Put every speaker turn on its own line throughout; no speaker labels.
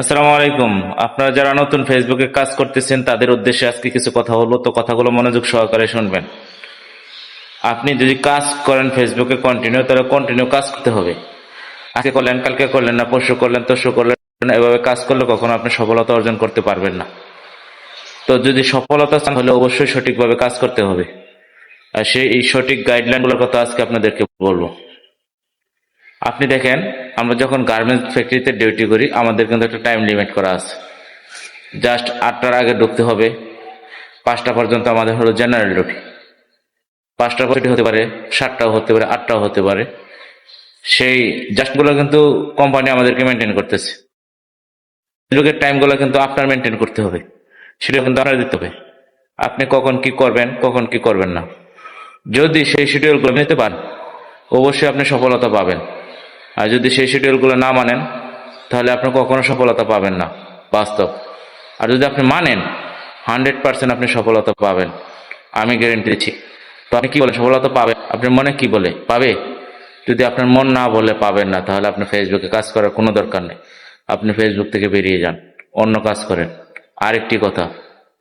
আসসালামু আলাইকুম। আপনারা যারা নতুন ফেসবুকে কাজ করতেছেন, তাদের উদ্দেশ্যে আজকে কিছু কথা বলব তো কথাগুলো মনোযোগ সহকারে শুনবেন। আপনি যদি কাজ করেন ফেসবুকে কন্টিনিউ তাহলে কন্টিনিউ কাজ করতে হবে। আজকে করলেন, কালকে করলেন না, পরশু করলেন, তরশু করলেন এভাবে কাজ করলে কখনো আপনি সফলতা অর্জন করতে পারবেন না। তো যদি সফলতা চান হলে অবশ্যই সঠিকভাবে কাজ করতে হবে। আর সেই এই সঠিক গাইডলাইনগুলোর কথা আজকে আপনাদেরকে বলব। আপনি দেখেন, আমরা যখন গার্মেন্টস ফ্যাক্টরিতে ডিউটি করি, আমাদের কিন্তু একটা টাইম লিমিট করা আছে। জাস্ট আটটার আগে ঢুকতে হবে। পাঁচটা পর্যন্ত আমাদের হলো জেনারেল ডিউটি পাঁচটা ডিউটি হতে পারে, সাতটাও হতে পারে, আটটাও হতে পারে। সেই জাস্টগুলো কিন্তু কোম্পানি আমাদেরকে মেনটেন করতেছে। যুগের টাইমগুলো কিন্তু আপনার মেনটেন করতে হবে। সেটা কিন্তু আপনার দিতে হবে। আপনি কখন কি করবেন, কখন কি করবেন না। যদি সেই শিডিউলগুলো নিতে পারেন, অবশ্যই আপনি সফলতা পাবেন। আর যদি সেই শিডিউলগুলো না মানেন, তাহলে আপনি কখনো সফলতা পাবেন না, বাস্তব। আর যদি আপনি মানেন হান্ড্রেড পার্সেন্ট আপনি সফলতা পাবেন, আমি গ্যারেন্টি দিচ্ছি। তো আপনি কি বলেন, সফলতা পাবে? আপনার মনে কি বলে? পাবে? যদি আপনার মন না বলে পাবেন না, তাহলে আপনি ফেসবুকে কাজ করার কোনো দরকার নেই। আপনি ফেসবুক থেকে বেরিয়ে যান, অন্য কাজ করেন। আরেকটি কথা,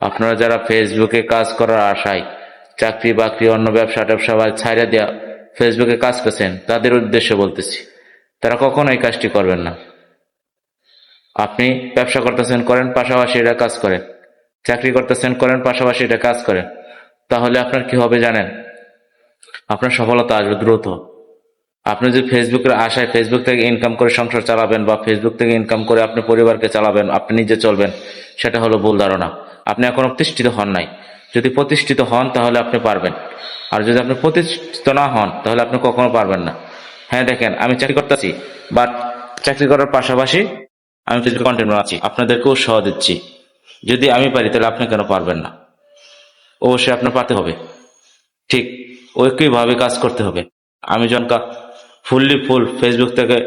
আপনারা যারা ফেসবুকে কাজ করার আশায় চাকরি বাকরি অন্য ব্যবসা ট্যাবসা ছাইরা দেওয়া ফেসবুকে কাজ করছেন, তাদের উদ্দেশ্যে বলতেছি তারা কখনো এই কাজটি করবেন না। আপনি ব্যবসা করতেছেন, করেন, পাশাপাশি এটা কাজ করেন। চাকরি করতেছেন, করেন, পাশাপাশি এটা কাজ করেন। তাহলে আপনার কি হবে জানেন? আপনার সফলতা আসবে দ্রুত। আপনি যদি ফেসবুকের আশায় ফেসবুক থেকে ইনকাম করে সংসার চালাবেন বা ফেসবুক থেকে ইনকাম করে আপনি পরিবারকে চালাবেন, আপনি নিজে চলবেন, সেটা হলো ভুল ধারণা। আপনি এখনও প্রতিষ্ঠিত হন নাই। যদি প্রতিষ্ঠিত হন, তাহলে আপনি পারবেন। আর যদি আপনি প্রতিষ্ঠিত না হন, তাহলে আপনি কখনো পারবেন না। হ্যাঁ দেখেন, আমি চাকরি করতেছি বাট চাকরি করার পাশাপাশি আমি ফেসবুক কন্টেন্ট বানাচ্ছি আপনাদেরকে উৎসাহ দিচ্ছি। যদি আমি পারি, তাহলে আপনি কেন পারবেন না? অবশ্যই আপনার পাতে হবে। ঠিক ওইভাবে কাজ করতে হবে। আমি যখন ফুললি ফুল ফেসবুক থেকে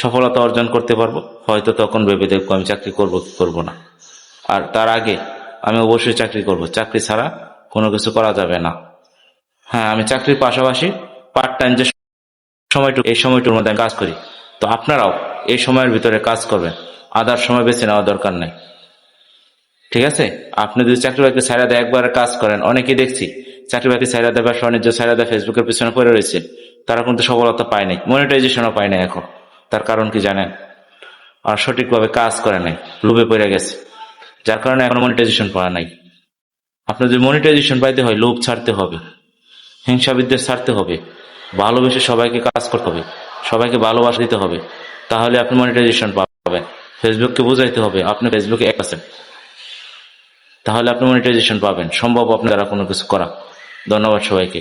সফলতা অর্জন করতে পারব, হয়তো তখন ভেবে দেখব আমি চাকরি করব কি করব না। আর তার আগে আমি অবশ্যই চাকরি করব। চাকরি ছাড়া কোনো কিছু করা যাবে না। হ্যাঁ আমি চাকরির পাশাপাশি পার্ট টাইম যে সময়টুকু এই সময়টুকুর মধ্যে কাজ করি। তো আপনারাও এই সময়ের ভিতরে কাজ করবেন। আদার সময় বেছে নেওয়া দরকার নেই। ঠিক আছে? আপনি যদি চাকরি বাকরি ছাড়া দেয় একবার কাজ করেন, অনেকেই দেখছি চাকরি বাকরি ছাড়া দেয়, ব্যবসা বাণিজ্য ছাড়া দেয়, ফেসবুকের পিছনে পড়ে রয়েছে। তারা কিন্তু সফলতা পায় নাই মনিটাইজেশনও পায় নাই এখন। তার কারণ কি জানেন? আর সঠিকভাবে কাজ করে নাই, লোভে পড়ে গেছে। যার কারণে এখন মনিটাইজেশন পাওয়া নাই। আপনার যদি মনিটাইজেশন পাইতে হয়, লোভ ছাড়তে হবে। হিংসা বিদ্বেষ ছাড়তে হবে। ভালোবেসে সবাইকে কাজ করতে হবে, সবাইকে ভালোবাসা দিতে হবে, তাহলে আপনি মনিটাইজেশন পাবেন। ফেসবুককে বোঝাইতে হবে, আপনি ফেসবুকে এক আছেন। তাহলে আপনি মনিটাইজেশন পাবেন, সম্ভব আপনারা কোনো কিছু করা। ধন্যবাদ সবাইকে।